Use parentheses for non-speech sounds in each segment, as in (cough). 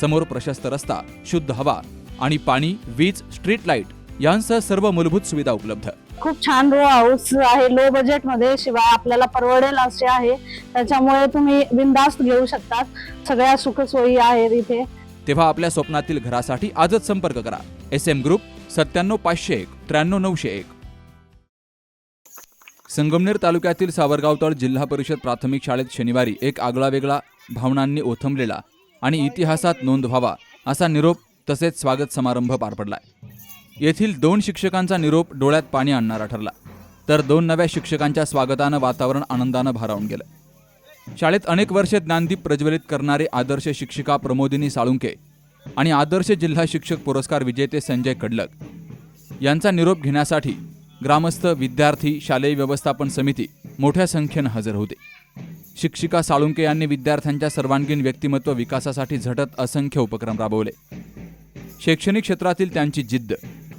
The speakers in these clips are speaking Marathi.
समोर प्रशस्त रस्ता शुद्ध हवा आणि पाणी वीज स्ट्रीट लाइट यांसह सर्व मूलभूत सुविधा उपलब्ध. खूप छान रो हाऊस आहे. लो बजेटमध्ये शिवाय आपल्याला परवडेल असे आहे. त्याच्यामुळे तुम्ही बिंदास्त घेऊ शकतात. सगळ्या सुखसोयी आहेत इथे. तेव्हा आपल्या स्वप्नातील घरासाठी आजच संपर्क करा. एस एम ग्रुप सत्त्याण्णव पाचशे एक त्र्याण्णव नऊशे एक. संगमनेर तालुक्यातील सावरगाव तळ जिल्हा परिषद प्राथमिक शाळेत शनिवारी एक आगळावेगळा भावनांनी ओथंबलेला आणि इतिहासात नोंद व्हावा असा निरोप तसेच स्वागत समारंभ पार पडलाय. येथील दोन शिक्षकांचा निरोप डोळ्यात पाणी आणणारा ठरला. तर दोन नव्या शिक्षकांच्या स्वागतानं वातावरण आनंदानं भारावून गेलं. शाळेत अनेक वर्षे ज्ञानदीप प्रज्वलित करणारे आदर्श शिक्षिका प्रमोदिनी साळुंके आणि आदर्श जिल्हा शिक्षक पुरस्कार विजेते संजय कडलक यांचा निरोप घेण्यासाठी ग्रामस्थ विद्यार्थी शालेय व्यवस्थापन समिती मोठ्या संख्येनं हजर होते. शिक्षिका साळुंके यांनी विद्यार्थ्यांच्या सर्वांगीण व्यक्तिमत्व विकासासाठी झटत असंख्य उपक्रम राबवले. शैक्षणिक क्षेत्रातील त्यांची जिद्द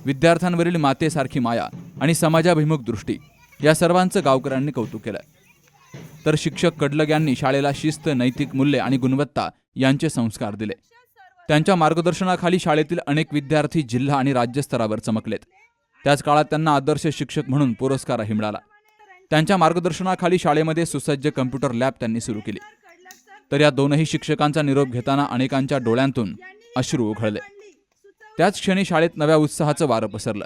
विद्यार्थ्यांवरील मातेसारखी माया आणि समाजाभिमुख दृष्टी या सर्वांचं गावकऱ्यांनी कौतुक केलं. तर शिक्षक कडलग यांनी शाळेला शिस्त नैतिक मूल्ये आणि गुणवत्ता यांचे संस्कार दिले. त्यांच्या मार्गदर्शनाखाली शाळेतील अनेक विद्यार्थी जिल्हा आणि राज्यस्तरावर चमकलेत. त्याच काळात त्यांना आदर्श शिक्षक म्हणून पुरस्कारही मिळाला. त्यांच्या मार्गदर्शनाखाली शाळेमध्ये सुसज्ज कम्प्युटर लॅब त्यांनी सुरू केली. तर या दोनही शिक्षकांचा निरोप घेताना अनेकांच्या डोळ्यांतून अश्रू उघळले त्याच क्षणी शाळेत नव्या उत्साहाचं वारं पसरलं.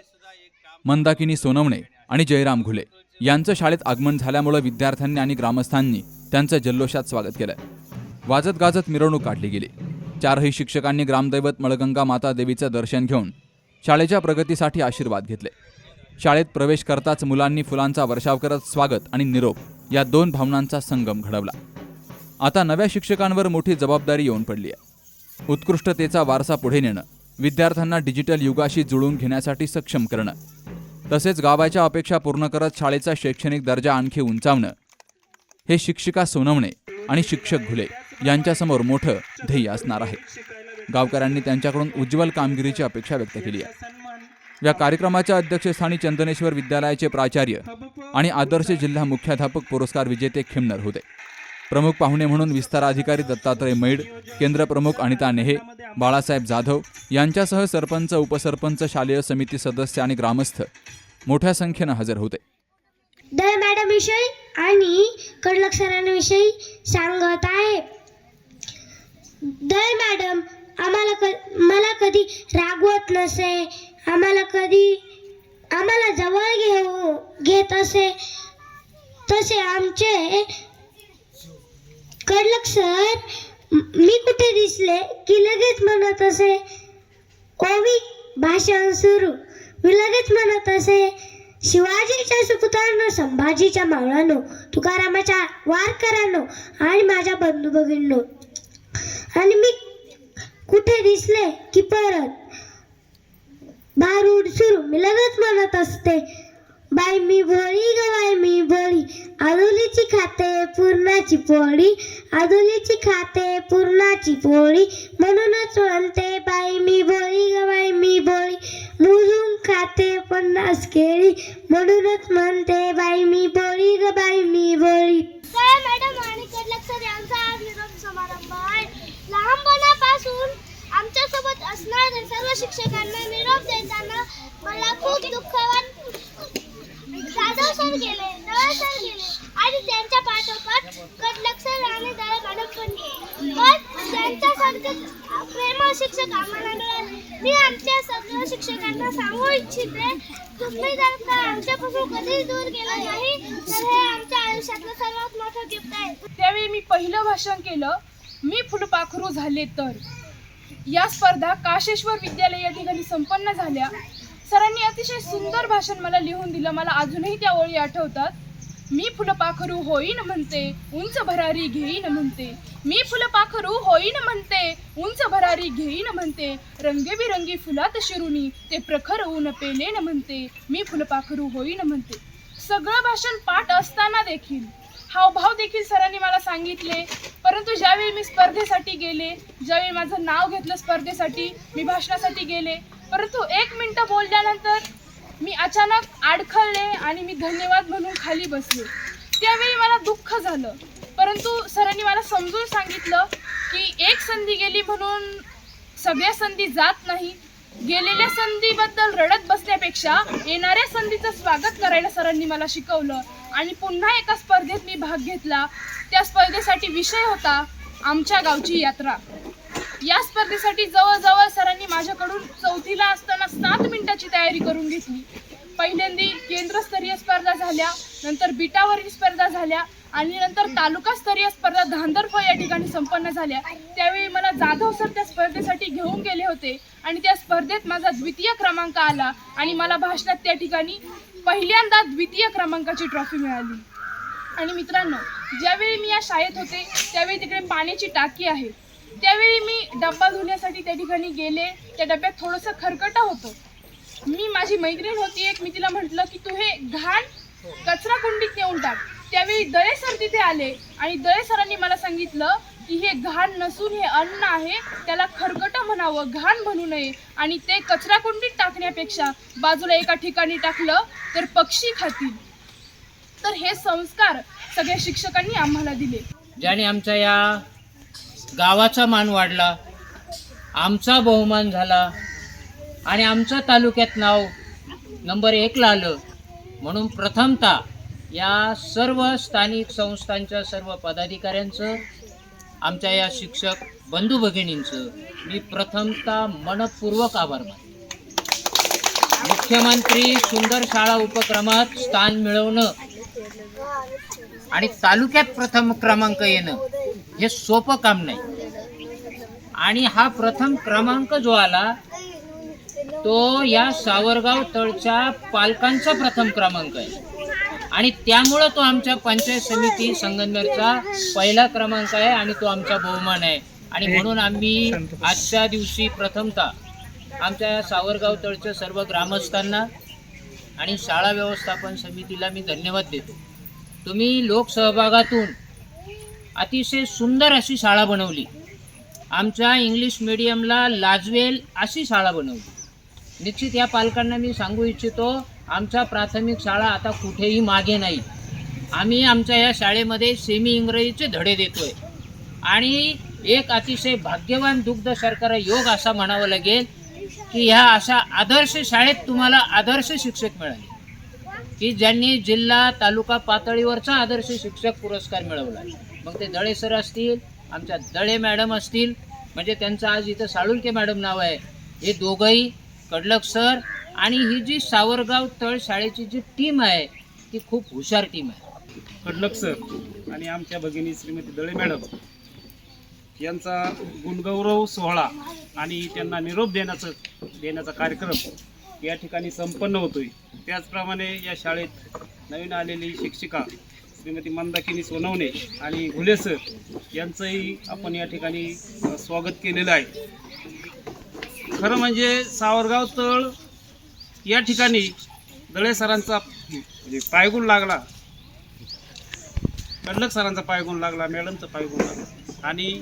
मंदाकिनी सोनवणे आणि जयराम घुले यांचं शाळेत आगमन झाल्यामुळं विद्यार्थ्यांनी आणि ग्रामस्थांनी त्यांचं जल्लोषात स्वागत केलं. वाजत गाजत मिरवणूक काढली गेली. चारही शिक्षकांनी ग्रामदैवत मळगंगा माता देवीचं दर्शन घेऊन शाळेच्या प्रगतीसाठी आशीर्वाद घेतले. शाळेत प्रवेश करताच मुलांनी फुलांचा वर्षाव करत स्वागत आणि निरोप या दोन भावनांचा संगम घडवला. आता नव्या शिक्षकांवर मोठी जबाबदारी येऊन पडली आहे. उत्कृष्टतेचा वारसा पुढे नेणं विद्यार्थ्यांना डिजिटल युगाशी जुळवून घेण्यासाठी सक्षम करणं तसेच गावाच्या अपेक्षा पूर्ण करत शाळेचा शैक्षणिक दर्जा आणखी उंचावणं हे शिक्षिका सोनवणे आणि शिक्षक घुले यांच्यासमोर मोठं ध्येय असणार आहे. गावकऱ्यांनी त्यांच्याकडून उज्ज्वल कामगिरीची अपेक्षा व्यक्त केली आहे. या कार्यक्रमाच्या अध्यक्षस्थानी चंदनेश्वर विद्यालयाचे प्राचार्य आणि आदर्श जिल्हा मुख्याध्यापक पुरस्कार विजेते खिमनर होते. प्रमुख पाहुणे म्हणून विस्ताराधिकारी दत्तात्रय मैड केंद्रप्रमुख अनिता नेहे बाळासाहेब जाधव यांच्यासह सरपंच उपसरपंच शालेय समिती सदस्य आणि ग्रामस्थ मोठ्या संख्येनं हजर होते. दर मॅडम विषयी आणि कडलक सरांविषयी सांगत आहे. दर मॅडम आम्हाला मला कधी रागवत नसे. आम्हाला कधी आम्हाला जवळ घेऊ घेत असे तसे आमचे कडलक सर मी कुठे दिसले की लगेच म्हणत असे ओवी भाषण सुरू. मी लगेच म्हणत असे शिवाजीच्या सुपुत्रांनो संभाजीच्या मावळांनो तुकारामाच्या वारकरांनो आणि माझ्या बंधू भगिनींनो आणि मी कुठे दिसले की परत भारूड सुरू. मी लगेच म्हणत असते बाई मी भोळी ग बाई मी भोळी. आदुलीची खाते पूर्णाची पोळी. आदुलीची खाते पूर्णाची पोळी. म्हणूनच म्हणते बाई मी भोळी ग बाई मी भोळी. मुजून खाते पन्नास केळी. म्हणूनच म्हणते बाई मी भोळी ग बाई मी भोळी. मॅडम आणि लक्ष सर यांचा आज निरोप समारंभ आहे लहानपणापासून असणार सर्व शिक्षकांना निरोप देताना मला खूप दुःख वाट जाधव सर गेले दळे सर गेले. आणि त्यांच्या पाठोपाठ कटलक सर आणि दया मॅडम पण गेले. पण त्यांच्यासारखे प्रेमळ शिक्षक आम्हाला मिळाले. मी आमच्या सर्व शिक्षकांना सांगू इच्छिते तुम्ही जर का आमच्यापासून कधीच दूर गेला नाही तर हे आमच्या आयुष्यातलं सर्वात मोठं गिफ्ट आहे. त्यावेळी मी पहिलं भाषण केलं मी फुलपाखरू झाले तर. या स्पर्धा काशेश्वर विद्यालय या ठिकाणी संपन्न झाल्या. सरांनी अतिशय सुंदर भाषण मला लिहून दिलं. मला अजूनही त्या ओळी आठवतात. मी फुलपाखरू होईन म्हणते उंच भरारी घेईन म्हणते. मी फुलपाखरू होईन म्हणते उंच भरारी घेईन म्हणते. रंगेबिरंगी फुलात शिरुनी ते प्रखर ऊन पेलेन म्हणते. मी फुलपाखरू होईन म्हणते. सगळं भाषण पाठ असताना देखील हावभाव देखील सरांनी मला सांगितले. परंतु ज्यावेळी मी स्पर्धेसाठी गेले ज्यावेळी माझं नाव घेतलं स्पर्धेसाठी मी भाषणासाठी गेले परंतु एक मिनटं बोलल्यानंतर मी अचानक अडखळले आणि मी धन्यवाद म्हणून खाली बसले. त्यावेळी मला दुःख झालं. परंतु सरांनी मला समजून सांगितलं की एक संधी गेली म्हणून सगळ्या संधी जात नाही गेलेल्या संधीबद्दल रडत बसण्यापेक्षा येणाऱ्या संधीचं स्वागत करायला सरांनी मला शिकवलं. आणि पुन्हा एका स्पर्धेत मी भाग घेतला. त्या स्पर्धेसाठी विषय होता आमच्या गावची यात्रा. या स्पर्धेसाठी जवळजवळ सरांनी माझ्याकडून चौथीला असताना सात मिनिटाची तयारी करून घेतली. पहिल्यांदी केंद्रस्तरीय स्पर्धा झाल्या नंतर बिटावरील स्पर्धा झाल्या आणि नंतर तालुकास्तरीय स्पर्धा धांदरफळ या ठिकाणी संपन्न झाल्या. त्यावेळी मला जाधव सर त्या स्पर्धेसाठी घेऊन गेले होते आणि त्या स्पर्धेत माझा द्वितीय क्रमांक आला आणि मला भाषणात त्या ठिकाणी पहिल्यांदा द्वितीय क्रमांकाची ट्रॉफी मिळाली. आणि मित्रांनो ज्यावेळी मी या शाळेत होते त्यावेळी तिकडे पाण्याची टाकी आहे. त्यावेळी मी डब्बा धुण्यासाठी त्या ठिकाणी गेले. त्या डब्यात थोडंसं खरकटा होतं. मी माझी मैत्रीण होती एक. मी तिला म्हटलं की तू हे घाण कचरा कुंडीत नेऊन टाक. त्यावेळी दळे सर तिथे आले आणि दळे सरांनी मला सांगितलं की हे घाण नसून हे अन्न आहे त्याला खरकट म्हणावं घाण म्हणू नये. आणि ते कचरा कुंडीत टाकण्यापेक्षा बाजूला एका ठिकाणी टाकलं तर पक्षी खातील. तर हे संस्कार सगळ्या शिक्षकांनी आम्हाला दिले. ज्याने आमच्या या गावाचा मान वाढला आमचा बहुमान झाला आणि आमचं तालुक्यात नाव नंबर एकला आलं. म्हणून प्रथमतः या सर्व स्थानिक संस्थांच्या सर्व पदाधिकाऱ्यांचं आमच्या या शिक्षक बंधू भगिनींचं मी प्रथमतः मनपूर्वक आभार मानतो. मुख्यमंत्री सुंदर शाळा उपक्रमात स्थान मिळवणं आणि तालुक्यात प्रथम क्रमांक येणं हे सोपं काम नाही. आणि हा प्रथम क्रमांक जो आला तो या सावरगाव तळच्या पालकांचा प्रथम क्रमांक आहे. आणि त्यामुळं तो आमच्या पंचायत समिती संगमनेरचा पहिला क्रमांक आहे आणि तो आमचा बहुमान आहे. आणि म्हणून आम्ही आजच्या दिवशी प्रथमतः आमच्या सावरगाव तळच्या सर्व ग्रामस्थांना आणि शाळा व्यवस्थापन समितीला मी धन्यवाद देतो. तुम्ही लोकसहभागातून अतिशय सुंदर अशी शाळा बनवली. आमच्या इंग्लिश मिडियमला लाजवेल अशी शाळा बनवली. निश्चित या पालकांना मी सांगू इच्छितो आमच्या प्राथमिक शाळा आता कुठेही मागे नाही. आम्ही आमच्या या शाळेमध्ये सेमी इंग्रजीचे धडे देतोय. आणि एक अतिशय भाग्यवान दुग्ध सरकार योग असा म्हणावं लागेल की ह्या अशा आदर्श शाळेत तुम्हाला आदर्श शिक्षक मिळाले. की ज्यांनी जिल्हा तालुका पातळीवरचा आदर्श शिक्षक पुरस्कार मिळवला. मग ते दळे सर असतील आमच्या दळे मॅडम असतील म्हणजे त्यांचं आज इथं साळुंके मॅडम नाव आहे. हे दोघंही कडलक सर आणि ही जी सावरगाव तळ शाळेची जी टीम आहे ती खूप हुशार टीम आहे. कडलक सर आणि आमच्या भगिनी श्रीमती दळे मॅडम यांचा गुणगौरव सोहळा आणि त्यांना निरोप देण्याचं देण्याचा कार्यक्रम या ठिकाणी संपन्न होतोय. त्याचप्रमाणे या शाळेत नवीन आलेली शिक्षिका श्रीमती मंदाकिनी सोनवणे आणि घुले सर यांचंही आपण या ठिकाणी स्वागत केलेलं आहे. खरं म्हणजे सावरगाव तळ या ठिकाणी दळे सरांचा म्हणजे पायगुण लागला. कडलक सरांचा पायगुण लागला मॅडमचा पायगुण लागला. आणि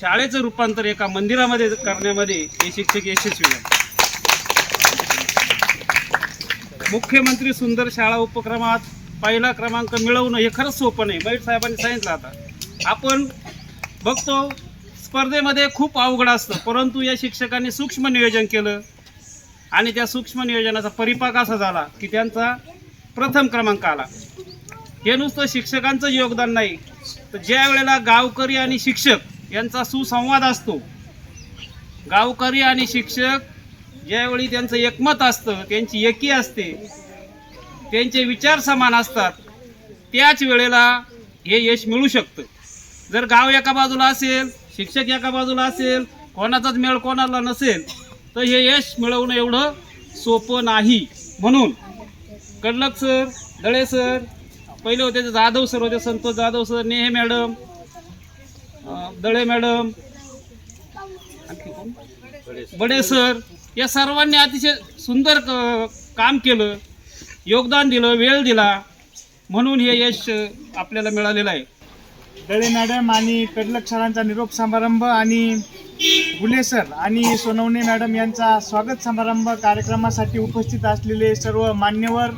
शाळेचं रूपांतर एका मंदिरामध्ये करण्यामध्ये हे शिक्षक यशस्वी झाले. मुख्यमंत्री सुंदर शाळा उपक्रमात पहिला क्रमांक मिळवणं हे खरंच सोपं नाही. मयूर साहेबांनी सांगितलं आता. आपण बघतो स्पर्धेमध्ये खूप अवघड असतं परंतु या शिक्षकांनी सूक्ष्म नियोजन केलं. आणि त्या सूक्ष्म नियोजनाचा परिपाक असा झाला की त्यांचा प्रथम क्रमांक आला. हे नुसतं शिक्षकांचं योगदान नाही तर ज्या वेळेला गावकरी आणि शिक्षक यांचा सुसंवाद असतो गावकरी आणि शिक्षक ज्यावेळी त्यांचं एकमत असतं त्यांची एकी असते त्यांचे विचार समान असतात त्याच वेळेला हे यश मिळू शकतं. जर गाव एका बाजूला असेल शिक्षक एका बाजूला असेल कोणाचाच मेळ कोणाला नसेल तर हे यश मिळवणं एवढं सोपं नाही. म्हणून कडलक सर दळे सर पहिले होते ते जाधव सर होते Santosh Jadhav sir Nehe madam Dale madam Bade sir या सर्वांनी अतिशय सुंदर क- काम केलं योगदान दिलं वेळ दिला. म्हणून हे यश आपल्याला मिळालेलं आहे. दळे मॅडम आणि कडलक सरांचा निरोप समारंभ आणि फुले सर आणि सोनवणे मॅडम यांचा स्वागत समारंभ कार्यक्रमासाठी उपस्थित असलेले सर्व मान्यवर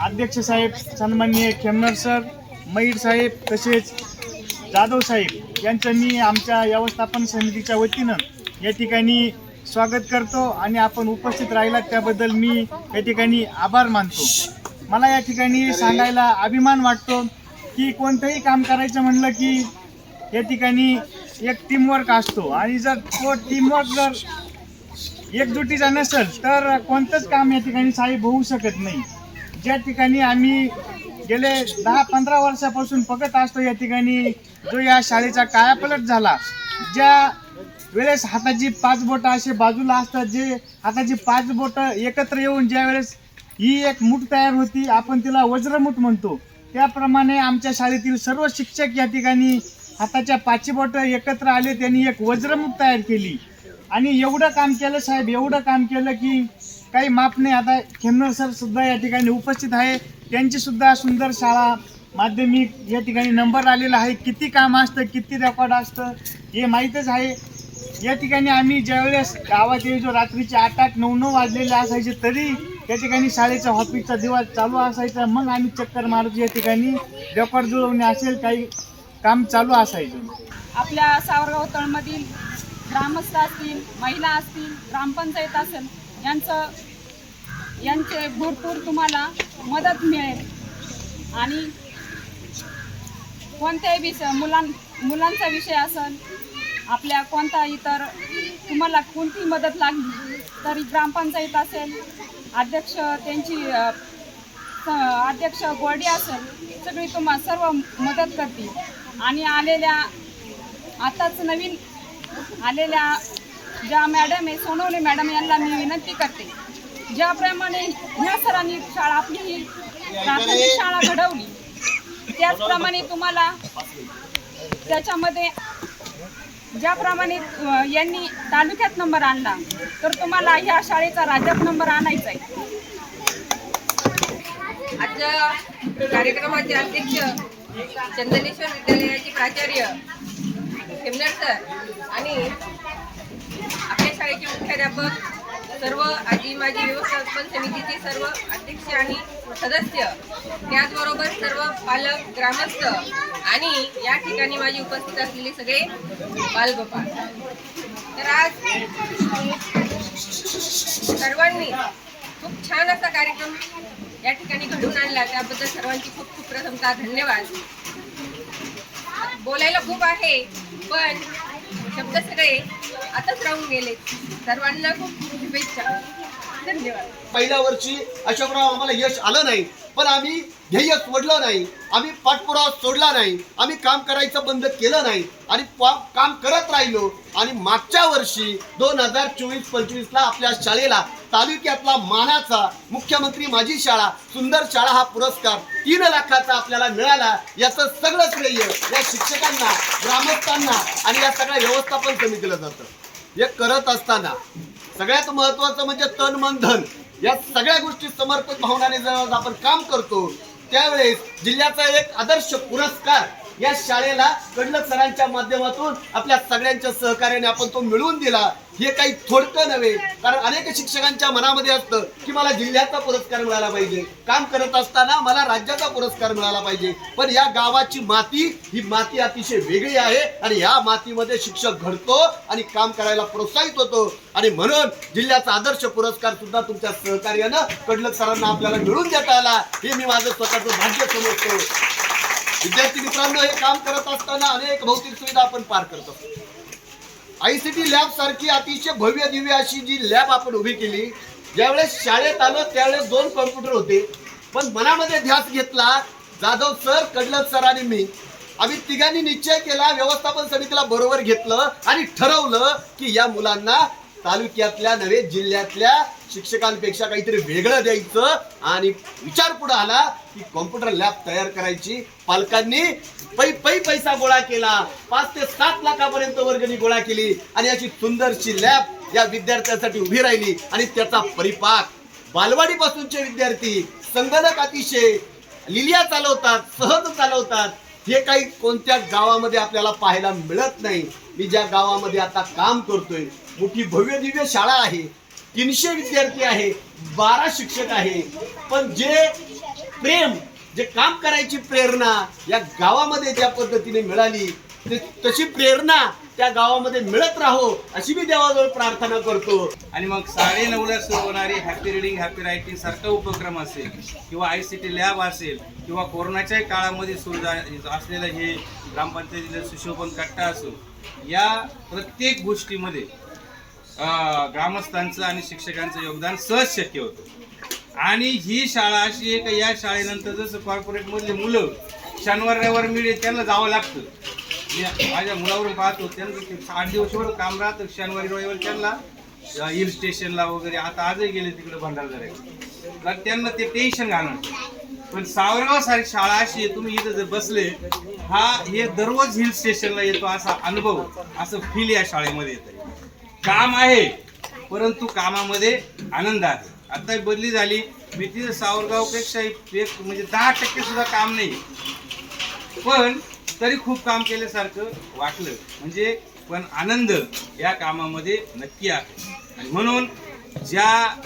अध्यक्ष साहेब सन्माननीय खेमनर सर मयूर साहेब तसेच जाधव साहेब यांचं मी आमच्या व्यवस्थापन समितीच्या वतीनं या ठिकाणी स्वागत करतो आणि आपण उपस्थित राहिलात त्याबद्दल मी या ठिकाणी आभार मानतो. मला या ठिकाणी सांगायला अभिमान वाटतो की कोणतंही काम करायचं म्हणलं की या ठिकाणी एक टीमवर्क असतो. आणि जर तो टीमवर्क जर एकजुटीचा नसेल तर कोणतंच काम या ठिकाणी साहेब होऊ शकत नाही. ज्या ठिकाणी आम्ही गेले दहा पंधरा वर्षापासून बघत असतो या ठिकाणी जो या शाळेचा कायापलट झाला ज्या वेळेस हाताची पाच बोटं असे बाजूला असतात जे हाताची पाच बोटं एकत्र येऊन ज्या वेळेस ही एक मूठ तयार होती आपण तिला वज्रमूठ म्हणतो. त्याप्रमाणे आमच्या शाळेतील सर्व शिक्षक या ठिकाणी हाताच्या पाचशे बोट एकत्र आले त्यांनी एक वज्रमुख तयार केली. आणि एवढं काम केलं साहेब एवढं काम केलं की काही माप नाही. आता खेमनर सर सुद्धा या ठिकाणी उपस्थित आहे. त्यांची सुद्धा सुंदर शाळा माध्यमिक या ठिकाणी नंबर आलेला आहे. किती काम असतं किती रेकॉर्ड असतं हे माहीतच आहे. या ठिकाणी आम्ही ज्यावेळेस गावात यायचो रात्रीचे आठ आठ नऊ नऊ वाजलेले असायचे तरी या ठिकाणी शाळेचा ऑफिसचा दिवाळ चालू असायचा. मग आम्ही चक्कर मारत या ठिकाणी. रेकॉर्ड जुळवणे असेल काही काम चालू असायचं. आपल्या सावरगाव तळमधील ग्रामस्थ असतील महिला असतील ग्रामपंचायत असेल यांचं यांचे भरपूर तुम्हाला मदत मिळेल. आणि कोणत्याही विषय मुलां मुलांचा विषय असेल आपल्या कोणता इतर तुम्हाला कोणती मदत लागली तरी ग्रामपंचायत असेल अध्यक्ष त्यांची अध्यक्ष गोडी असेल सगळी तुम्हाला सर्व मदत करतील. आणि आलेल्या आताच नवीन आलेल्या ज्या मॅडम आहे सोनवणे मॅडम यांना मी विनंती करते. ज्याप्रमाणे ह्या सरांनी शाळा आपली ही प्राथमिक शाळा घडवली त्याचप्रमाणे तुम्हाला त्याच्यामध्ये ज्याप्रमाणे यांनी तालुक्यात नंबर आणला तर तुम्हाला ह्या शाळेचा राज्यात नंबर आणायचा आहे. आजच्या कार्यक्रमाचे अध्यक्ष चंदनेश्वर विद्यालयाचे प्राचार्य खेमनर सर आणि आपल्या शाळेचे मुख्याध्यापक सर्व आजी माजी व्यवस्थापन समितीचे सर्व अध्यक्ष आणि सदस्य. त्याचबरोबर सर्व पालक ग्रामस्थ आणि या ठिकाणी माझी उपस्थित असलेले सगळे बालगोपाल तर आज सर्वांनी खूप छान असा कार्यक्रम या ठिकाणी घडून आणला त्याबद्दल सर्वांची खूप खूप प्रथमता धन्यवाद. बोलायला खूप आहे पण शब्द सगळे आताच राहून गेले सर्वांना खूप शुभेच्छा. पहिल्या वर्षी अशोकराव आम्हाला यश आलं नाही पण आम्ही ध्येय सोडलं नाही आम्ही पाठपुरावा सोडला नाही आम्ही काम करायचं बंद केलं नाही आणि काम करत राहिलो आणि मागच्या वर्षी दोन हजार चोवीस पंचवीसला आपल्या शाळेला तालुक्यातला मानाचा मुख्यमंत्री माझी शाळा सुंदर शाळा हा पुरस्कार तीन लाखाचा आपल्याला मिळाला याचं सगळं श्रेय या शिक्षकांना ग्रामस्थांना आणि या सगळ्या व्यवस्थापन समितीला जातं. हे करत असताना सगळ्यात महत्वाचं म्हणजे तन मन धन. या सगळ्या गोष्टी समर्पित भावनाने जर आपण काम करतो त्यावेळेस जिल्ह्याचा एक आदर्श पुरस्कार या शाळेला कडलक सरांच्या माध्यमातून आपल्या सगळ्यांच्या सहकार्याने आपण तो मिळवून दिला. हे काही थोडकं नव्हे कारण अनेक शिक्षकांच्या मनामध्ये असतं की मला जिल्ह्याचा पुरस्कार मिळाला पाहिजे. काम करत असताना मला राज्याचा पुरस्कार मिळाला पाहिजे. पण या गावाची माती ही माती अतिशय वेगळी आहे आणि या मातीमध्ये शिक्षक घडतो आणि काम करायला प्रोत्साहित होतो. आणि म्हणून जिल्ह्याचा आदर्श पुरस्कार सुद्धा तुमच्या सहकार्यानं कडलक सरांना आपल्याला मिळून देता आला. हे मी माझं स्वतःचं भाग्य समजतो. विद्यार्थी मित्रांनो हे काम करत असताना अनेक भौतिक सुविधा आपण पार करतो. आय सी टी लॅब सारखी अतिशय भव्य दिव्य अशी जी लॅब आपण उभी केली ज्यावेळेस शाळेत आलो त्यावेळेस दोन कॉम्प्युटर होते. पण मनामध्ये ध्यास घेतला जाधव सर कडलत सर आणि मी आम्ही तिघांनी निश्चय केला व्यवस्थापन समितीला बरोबर घेतलं आणि ठरवलं की या मुलांना तालुक्यातल्या नव्हे जिल्ह्यातल्या शिक्षकांपेक्षा काहीतरी वेगळं द्यायचं. आणि विचार पुढे आला की कॉम्प्युटर लॅब तयार करायची. पालकांनी पै पै पैसा गोळा केला. पाच ते सात लाखापर्यंत वर्गणी गोळा केली. आणि अशी सुंदरशी लॅब या विद्यार्थ्यांसाठी उभी राहिली. आणि त्याचा परिपाक. बालवाडीपासूनचे विद्यार्थी संगणक अतिशय लिलिया चालवतात सहज चालवतात. हे काही कोणत्या गावामध्ये आपल्याला पाहायला मिळत नाही. मी ज्या गावामध्ये आता काम करतोय मोठी भव्य दिव्य शाळा आहे. तीनशे विद्यार्थी आहे बारा शिक्षक आहे. पण जे प्रेम जे काम करायची प्रेरणा या गावामध्ये ज्या पद्धतीने मिळाली तशी प्रेरणा त्या गावामध्ये मिळत राहो अशी मी देवाजवळ प्रार्थना करतो. आणि मग साडे नऊला सुरू होणारी हॅपी रिडिंग हॅपी रायटिंग सारखा उपक्रम असेल किंवा आय सी टी लॅब असेल किंवा कोरोनाच्याही काळामध्ये सुरू झा- असलेलं हे ग्रामपंचायतीचं सुशोभन कट्टा असो या प्रत्येक गोष्टीमध्ये ग्रामस्थांचं आणि शिक्षकांचं योगदान सहज शक्य होतं. आणि ही शाळा अशी आहे का या शाळेनंतर जसं कॉर्पोरेटमधले मुलं शनिवार रविवार मिळेल त्यांना जावं लागतं. मी माझ्या मुलावरून पाहतो त्यांचं ते आठ दिवसभर काम राहतं शनिवारी रविवार त्यांना हिल स्टेशनला वगैरे आता आजही गेले तिकडे भंडारदऱ्या तर त्यांना ते टेन्शन घालणार पण सावरगाव सारखी शाळा अशी आहे तुम्ही इथं जर बसले हा हे दररोज हिल स्टेशनला येतो असा अनुभव असं फील या शाळेमध्ये येतं काम आहे परंतु कामामध्ये आनंद आहे. आता बदली झाली. मी तिथं सावरगावपेक्षा एक म्हणजे दहा टक्के सुद्धा काम नाही. पण तरी खूप काम केल्यासारखं वाटलं. म्हणजे पण आनंद या कामामध्ये नक्की आहे. आणि म्हणून ज्या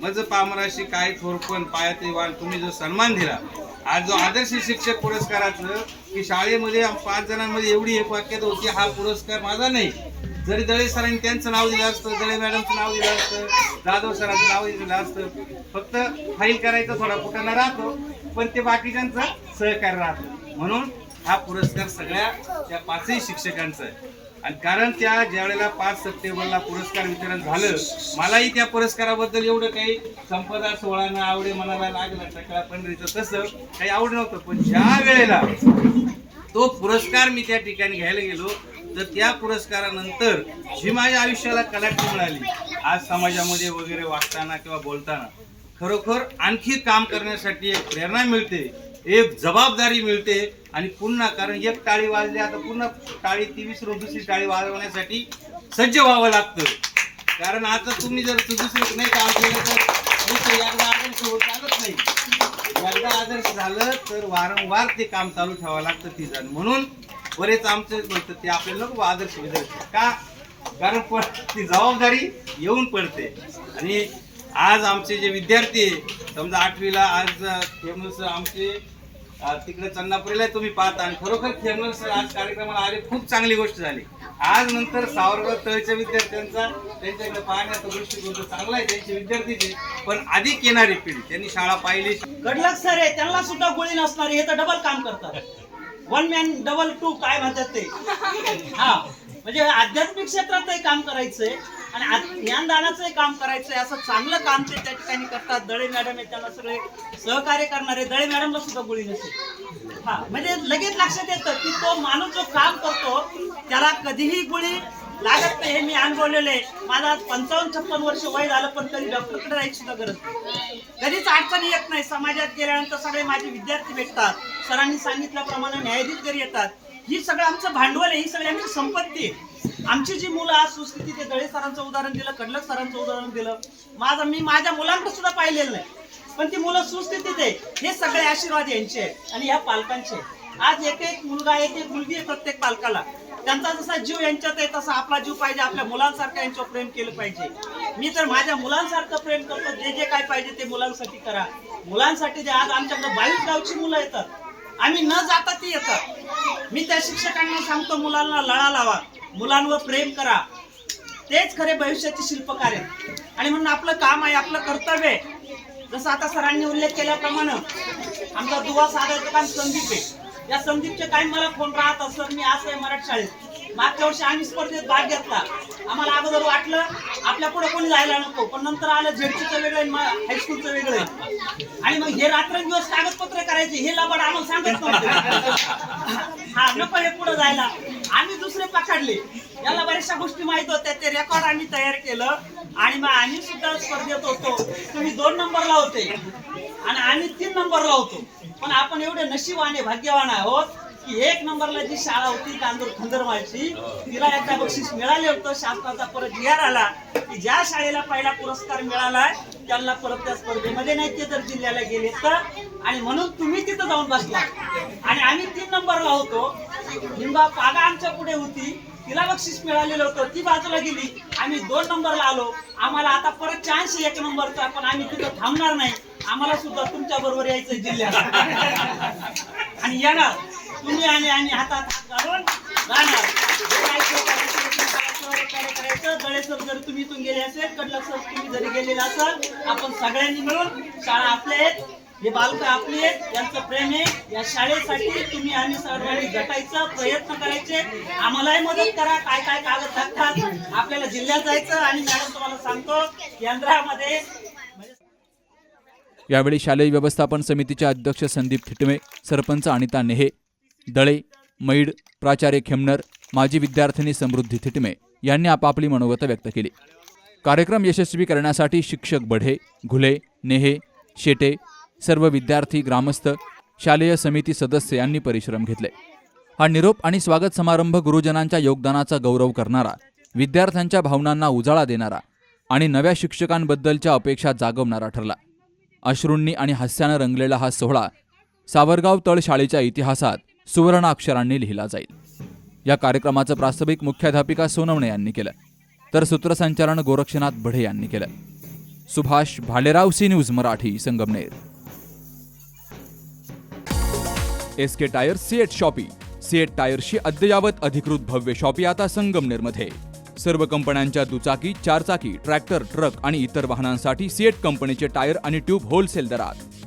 मज पामराशी काय थोरपण पायाते वाल तुम्ही जो सन्मान दिला आज जो आदर्श शिक्षक पुरस्काराचं की शाळेमध्ये पाच जणांमध्ये एवढी एक वाक्यात होती हा पुरस्कार माझा नाही. जरी दळे सरांनी त्यांचं नाव दिलं असतं दळे मॅडमचं नाव दिलं असतं जाधव सरांचं नाव दिलं असतं फक्त फाईल करायचा थोडा कुठाना राहतो पण ते बाकीच्यांचं सहकार्य राहतं. म्हणून हा पुरस्कार सगळ्या त्या पाचही शिक्षकांचा आहे. आणि कारण त्या ज्यावेळेला पाच सप्टेंबरला पुरस्कार वितरण झालं मलाही त्या पुरस्काराबद्दल एवढं काही संपदा सोहळ्यानं आवडे मनाला लागलं सकाळ पंढरीचं तसं काही आवड नव्हतं. पण ज्या वेळेला तो पुरस्कार मी त्या ठिकाणी घ्यायला गेलो तर त्या पुरस्कारानंतर जी माझ्या आयुष्याला कलाटणी मिळाली आज समाजामध्ये वगैरे वागताना किंवा बोलताना खरोखर आणखी काम करण्यासाठी एक प्रेरणा मिळते. एक जबाबदारी मिळते आणि पुन्हा कारण एक टाळी वाजली आता पुन्हा टाळी ती विसरून दुसरी टाळी वाजवण्यासाठी सज्ज व्हावं लागतं. कारण आता तुम्ही जर दुसरं नाही काम केलं तर दुसरं एकदा आदर्श होत चालत नाही. एकदा आदर्श झालं तर वारंवार ते काम चालू ठेवावं लागतं ती जण म्हणून बरेच आमचे म्हणतात ते आपल्याला नको आदर्श विदर्श. का? कारण पण ती जबाबदारी येऊन पडते. आणि आज आमचे जे विद्यार्थी आहे, समजा आठवीला आज फेमस आमचे तिकडे चन्नापुरीला तुम्ही पाहता. आणि खरोखर फेमस आज कार्यक्रमाला आले खूप चांगली गोष्ट झाली. आज नंतर सावरगाव तळच्या विद्यार्थ्यांचा त्यांच्याकडे पाहण्याचा दृष्टिकोन चांगला आहे त्यांचे विद्यार्थीचे पण अधिक येणारी पिढी त्यांनी शाळा पाहिली. कडलक सर आहे त्यांना सुद्धा गोळी नसणारे हे तर डबल काम करतात. वन मॅन डबल टू काय म्हणतात ते? हा. म्हणजे आध्यात्मिक क्षेत्रातही काम करायचंय आणि ज्ञानदानाचंही काम करायचंय. असं चांगलं काम ते त्या ठिकाणी करतात. दळे मॅडम आहे त्यांना सगळे सहकार्य करणारे. दळे मॅडमला सुद्धा गोळी नसते हा म्हणजे लगेच लक्षात येतं की तो माणूस जो काम करतो त्याला कधीही गोळी लागत नाही. हे मी अनुभवलेले माझा पंचावन्न छप्पन वर्ष वय झालं पण कधी डॉक्टरकडे जायची सुद्धा गरज नाही. कधीच अडचणी येत नाही. समाजात गेल्यानंतर सगळे माझे विद्यार्थी भेटतात. सरांनी सांगितल्याप्रमाणे न्यायाधीश घरी येतात. ही सगळं आमचं भांडवल आहे ही सगळी आमची संपत्ती आहे. आमची जी मुलं आज सुस्थिती ते दळे सरांचं उदाहरण दिलं कडलक सरांचं उदाहरण दिलं. माझं मी माझ्या मुलांकडे सुद्धा पाहिलेलं नाही. पण ती मुलं सुस्थितीत आहे हे सगळे आशीर्वाद यांचे आहेत आणि ह्या पालकांचे आज एक एक मुलगा एक एक मुलगी आहे प्रत्येक पालकाला. त्यांचा जसा जीव यांच्यात आहे तसा आपला जीव पाहिजे आपल्या मुलांसारखं यांच्यावर प्रेम केलं पाहिजे. मी तर माझ्या मुलांसारखं प्रेम करतो जे जे काय पाहिजे ते मुलांसाठी करा. मुलांसाठी जे आज आमच्याकडे बावीस गावची मुलं येतात आम्ही न जाता ती येतात मी त्या शिक्षकांना सांगतो मुलांना लळा लावा मुलांवर प्रेम करा. तेच खरे भविष्याचे शिल्पकार आहेत. आणि म्हणून आपलं काम आहे आपलं कर्तव्य आहे. जसं आता सरांनी उल्लेख केल्याप्रमाणे आमचा दुवा साधायचं काम संदीप आहे. या संदीपचे काही मला फोन राहत असत मी असं आहे मराठी शाळेत मागच्या वर्षी आम्ही स्पर्धेत भाग घेतला. आम्हाला अगोदर वाटलं आपल्या पुढे कोणी जायला नको पण नंतर आलं झेडचीचं वेगळं आणि हायस्कूलचं वेगळं. आहे. आणि मग हे रात्रंदिवस कागदपत्र करायचे हे लबाड आम्हाला सांगत नव्हते. हा नको हे पुढे जायला. आम्ही दुसरे पकडले. याला बऱ्याचशा गोष्टी माहीत होत्या ते रेकॉर्ड आम्ही तयार केलं. आणि मग आम्ही सुद्धा स्पर्धेत होतो. तुम्ही दोन नंबरला होते. आणि आम्ही तीन नंबरला होतो. पण आपण एवढे नशीबवाने भाग्यवान आहोत. की एक नंबरला जी शाळा होती तांदूर खंदरमाळची तिला एकदा बक्षीस मिळाले होतं. शासनाचा परत जी आला की ज्या शाळेला पहिला पुरस्कार मिळालाय त्यांना परत त्या स्पर्धेमध्ये नाही ते जर जिल्ह्याला गेले तर. आणि म्हणून तुम्ही तिथं जाऊन बसला. आणि आम्ही तीन नंबरला होतो. लिंबा पागा आमच्या पुढे होती. तिला बक्षीस मिळालेलं होतं. ती बाजूला गेली. आम्ही दोन नंबरला आलो. आम्हाला आता परत चान्स आहे एक नंबरचा पण आम्ही तिथं थांबणार नाही. आम्हाला सुद्धा तुमच्या बरोबर यायचं जिल्ह्यात (laughs) आणि येणार. तुम्ही आणि आणि हातात हात घालून जाणार करायचं, ते जर तुम्ही इथून गेले असेल कडलक तुम्ही जरी गेलेला असाल आपण सगळ्यांनी मिळून शाळा आपल्या आहेत. हे बालक आपले आहेत. यांचं प्रेम आहे. या शाळेसाठी तुम्ही आम्ही सर्वांनी झटायचं प्रयत्न करायचे. आम्हालाही मदत करा. काय काय कागद लागतात आपल्याला जिल्ह्यात जायचं आणि मॅडम तुम्हाला सांगतो केंद्रामध्ये यावेळी शालेय व्यवस्थापन समितीचे अध्यक्ष संदीप थिटमे सरपंच अनिता नेहे दळे मैड प्राचार्य खेमनर माजी विद्यार्थिनी समृद्धी थिटमे यांनी आपापली मनोगत व्यक्त केली. कार्यक्रम यशस्वी करण्यासाठी शिक्षक बढे घुले नेहे शेटे सर्व विद्यार्थी ग्रामस्थ शालेय समिती सदस्य यांनी परिश्रम घेतले. हा निरोप आणि स्वागत समारंभ गुरुजनांच्या योगदानाचा गौरव करणारा विद्यार्थ्यांच्या भावनांना उजाळा देणारा आणि नव्या शिक्षकांबद्दलच्या अपेक्षा जागवणारा ठरला. अश्रूंनी आणि हास्यानं रंगलेला हा सोहळा सावरगाव तळ शाळेच्या इतिहासात सुवर्ण अक्षरांनी लिहिला जाईल. या कार्यक्रमाचं प्रास्ताविक मुख्याध्यापिका सोनवणे यांनी केलं. तर सूत्रसंचालन गोरक्षनाथ भडे यांनी केलं. Subhash Bhalerao C news Marathi Sangamner. S K tyre CEAT shoppe. CEAT टायरशी अद्ययावत अधिकृत भव्य शॉपी आता संगमनेरमध्ये. सर्व कंपन्यांच्या दुचाकी चारचाकी ट्रॅक्टर ट्रक आणि इतर वाहनांसाठी सीएट कंपनीचे टायर आणि ट्यूब होलसेल दरात.